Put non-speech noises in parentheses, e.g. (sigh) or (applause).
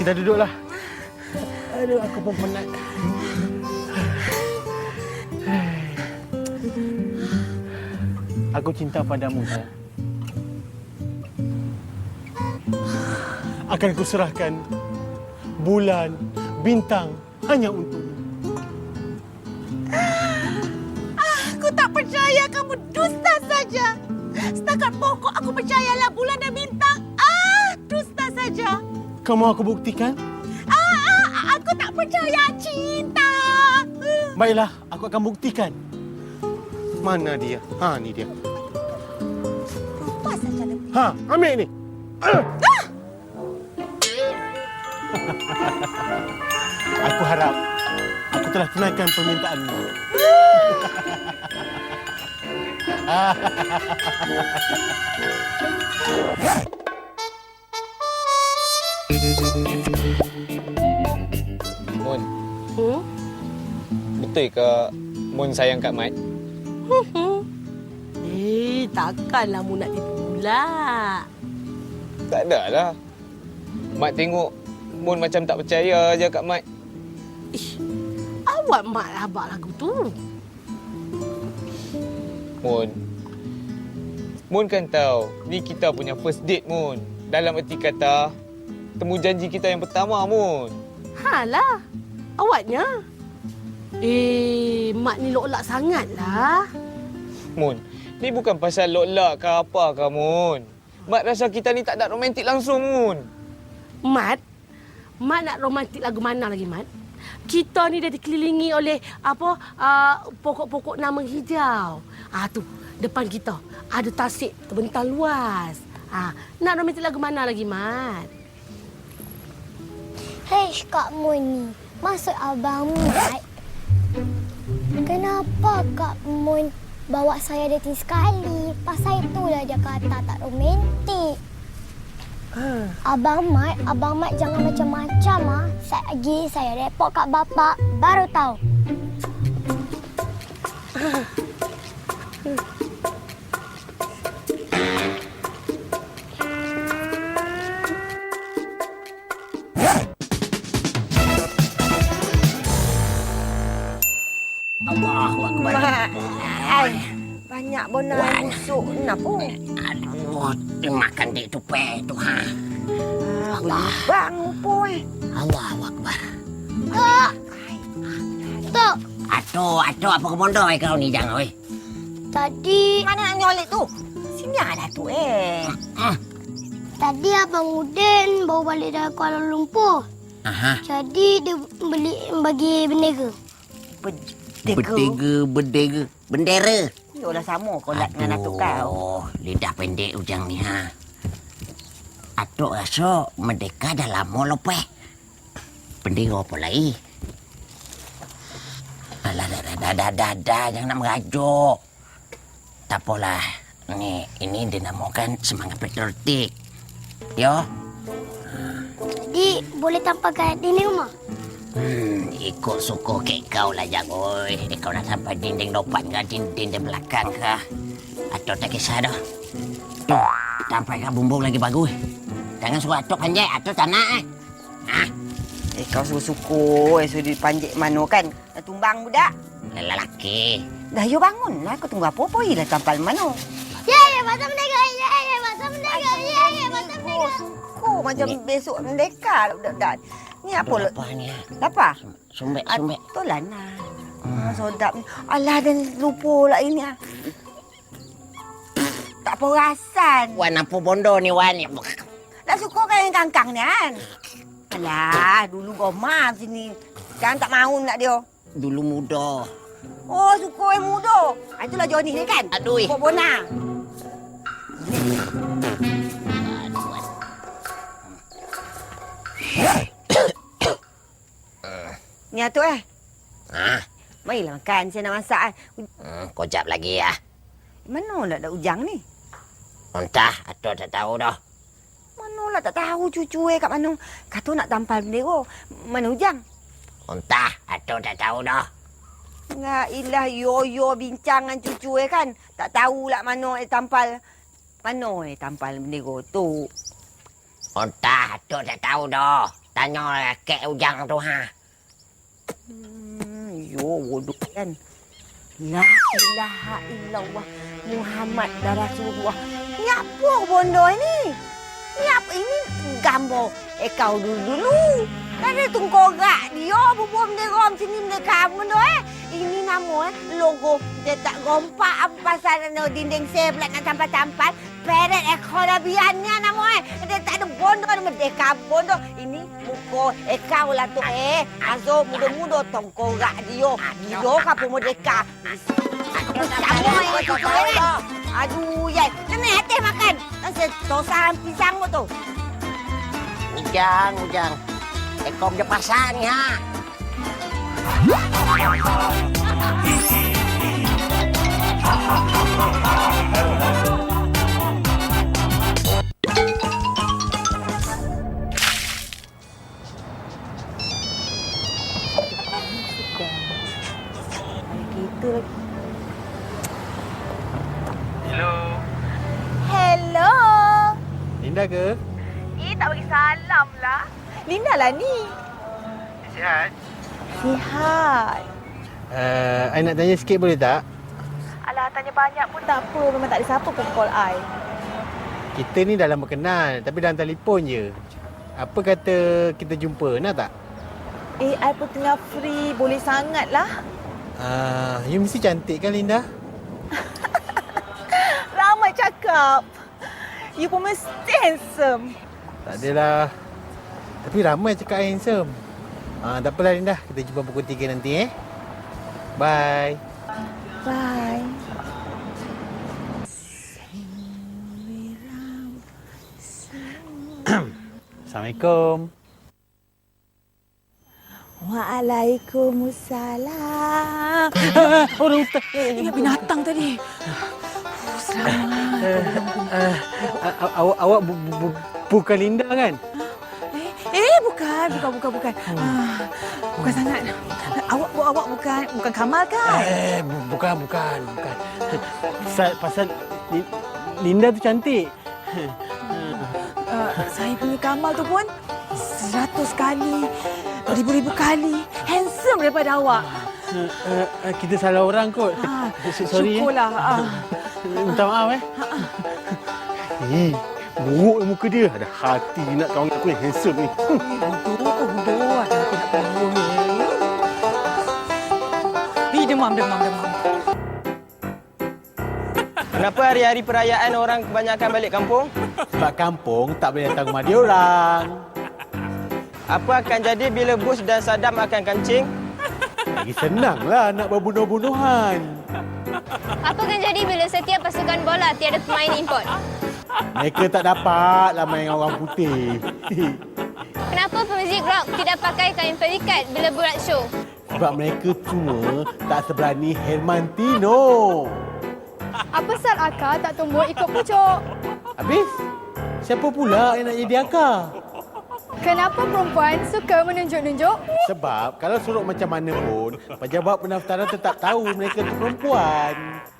Kita duduklah. Aduh, aku pun penat. Aku cinta padamu, sayang. Akan kuserahkan bulan, bintang hanya untukmu. Aku tak percaya kamu dusta saja. Setakat pokok aku percayalah bulan dan bintang. Ah. Kau mahu aku buktikan? Ah, ah, aku tak percaya cinta. Baiklah, aku akan buktikan. Mana dia? Ha, ni dia. Rupa saja lebih. Ha, ambil ni. Ah! (laughs) aku harap aku telah tunaikan permintaanmu. (laughs) Mun, Hmm? betul ke Mun sayang Kak Mat? Eh, takkanlah mu nak tipu pula. Tak ada lah. Mat tengok Mun macam tak percaya je Kak Mat. Ish, awak mak abang lagu tu. Mun. Mun kan tahu, ni kita punya first date Mun. Dalam erti kata, temu janji kita yang pertama Mun. Halah, awaknya. Eh, mak ni loklak sangatlah. Mun, ni bukan pasal lok-lok ke apa ke Mun. Mat rasa kita ni tak ada romantik langsung Mun. Mat, Mat nak romantik lagu mana lagi, Mat? Kita ni dah dikelilingi oleh apa uh, pokok-pokok nama hijau. Ah tu, depan kita ada tasik terbentang luas. Ah, nak romantik lagu mana lagi, Mat? Hei, Kak Mun ni. Maksud abang Mat, kenapa Kak Mun bawa saya dating sekali? Pasal itulah dia kata tak romantik. Abang Mat, Abang Mat jangan macam-macam ah. Saya lagi saya report kat bapak, baru tahu. Allahu kenapa? Aduh, dia makan dek tu pe tu ha. Allah. Bang apa eh? Allahu Akbar. Kak! Tok, Aduh, aduh apa kemondo eh kau ni jangan oi. tadi Mana nak nyolek tu? Sini ada tu eh. Ah, tadi Abang Udin bawa balik dari Kuala Lumpur. aha. Jadi dia beli bagi bendera. Bendera, bendera, bendera. Yolah sama kau nak dengan atuk kau. Aduh, lidah pendek ujang ni ha. Atuk rasa merdeka dah lama lepeh. Bendera apa lagi? Alah, dah, dah, dah, dah, dah, dah, jangan nak merajuk. Tak apalah. Ni, ini dinamakan semangat patriotik. Yo, Jadi boleh tampakkan dinding rumah. Hmm, ikut suku kek kau lah, Jang. Oi, kau nak sampai dinding depan ke dinding di belakang ke? Atuk tak kisah dah. Tuh, sampai ke bumbung lagi bagus. Jangan suruh atuk panjat, atuk tak nak eh. Ha, Eh kau suruh-suruh eh suruh dipanjik mano kan? Nak tumbang budak. lelaki. Dah yo bangun lah. Kau tunggu apa-apa lah tampal mano. Ya, ya, masa bendera. Ya, ya, masa bendera. Ya, ya, masa Oh, bendera. suku macam besok merdeka budak-budak. Ni apa? Aduh, le- Apa ni? ah? Apa? Sumbek, Ah, sumbek. Itulah nah. Hmm. Sodap ni. Alah dan lupa lah ini ah. Tak perasan. Wan apa bondo ni, Wan? Tak suka kan yang kangkang ni kan? Alah, dulu gomar sini. Sekarang tak mahu nak dia. Dulu muda. Oh, suka yang muda. Ah, itulah Johnny ni kan? Aduh. Pok Bona. Ni atuk eh. Ha, Marilah makan. Saya nak masak. eh. hmm, kau jap lagi ya. Mana lah dah ujang ni? Entah, atuk tak tahu dah. Mana lah tak tahu cucu eh kat mana. Kata nak tampal bendera. Mana ujang? Entah, atuk tak tahu dah. La ilah yo-yo bincang dengan cucu eh kan. Tak tahulah mana eh tampal. Mana eh tampal bendera tu. Entah, atuk tak tahu dah. Tanya kek ujang tu ha. Hmm, yo bodoh kan. La ilaha illallah Muhammad dan Rasulullah. Nyapa bondo ini? Nyapa ini gambar eh kau dulu-dulu. Tadi tungkorak dia bubum dia rom sini mereka bondo eh. Ini nama eh logo dia tak gompak apa pasal no dinding sebelak nak campak-campak. Peret ekor biannya nama tak ada bondo ada merdeka bondo. Ini muka eh kau lah tu eh. Azo muda-muda tongkorak dia. Dia kapu merdeka. Aku sama yang tu kan. Aduh, ya. Mana hati makan? Nasi tosahan pisang tu. Ujang, ujang. Ekor dia pasang ni ha. Kita (laughs) Linda ke? Eh, tak bagi salam lah. Linda lah ni. Sihat? Sihat. Uh, I nak tanya sikit boleh tak? Alah, tanya banyak pun tak apa. Memang tak ada siapa pun call I. Kita ni dah lama kenal tapi dalam telefon je. Apa kata kita jumpa, nak tak? Eh, I pun tengah free. Boleh sangat lah. Ah, you mesti cantik kan Linda? (laughs) Ramai cakap. You pun mesti handsome. Tak adalah. Tapi ramai cakap I handsome. Ah, tak apalah Linda, kita jumpa pukul 3 nanti eh. Bye. Bye. Assalamualaikum. Waalaikumsalam. Orang hutan. Ingat binatang tadi. Oh, selamat. Uh, awak awak bu, bu, bu, bukan Linda kan? Eh, eh, bukan, bukan, bukan, bukan. Ah, bukan sangat. Awak, awak bukan, bukan Kamal kan? Eh, bu, bukan bukan bukan. Pasal pasal Li- Linda tu cantik. Uh, saya punya Kamal tu pun seratus kali, ribu-ribu kali handsome daripada awak. Uh, uh, uh, kita salah orang kot. Ah, (laughs) Sorry eh. Syukurlah. Ah. Minta maaf eh. Eh, buruk muka dia. Ada hati nak kawan aku yang handsome ni. Bodoh, bodoh. Ada aku nak tanggung ni. Ih, demam, demam, demam. Kenapa hari-hari perayaan orang kebanyakan balik kampung? Sebab kampung tak boleh datang rumah dia orang. Apa akan jadi bila Bush dan Saddam akan kancing? Lagi senanglah nak berbunuh-bunuhan. Apa akan jadi bila setiap pasukan bola tiada pemain import? Mereka tak dapat lah main dengan orang putih. Kenapa pemuzik rock tidak pakai kain pelikat bila buat show? Sebab mereka semua tak seberani Hermantino. Apa sal akar tak tumbuh ikut pucuk? Habis? Siapa pula yang nak jadi akar? Kenapa perempuan suka menunjuk-nunjuk? Sebab kalau suruh macam mana pun, pejabat pendaftaran tetap tahu mereka tu perempuan.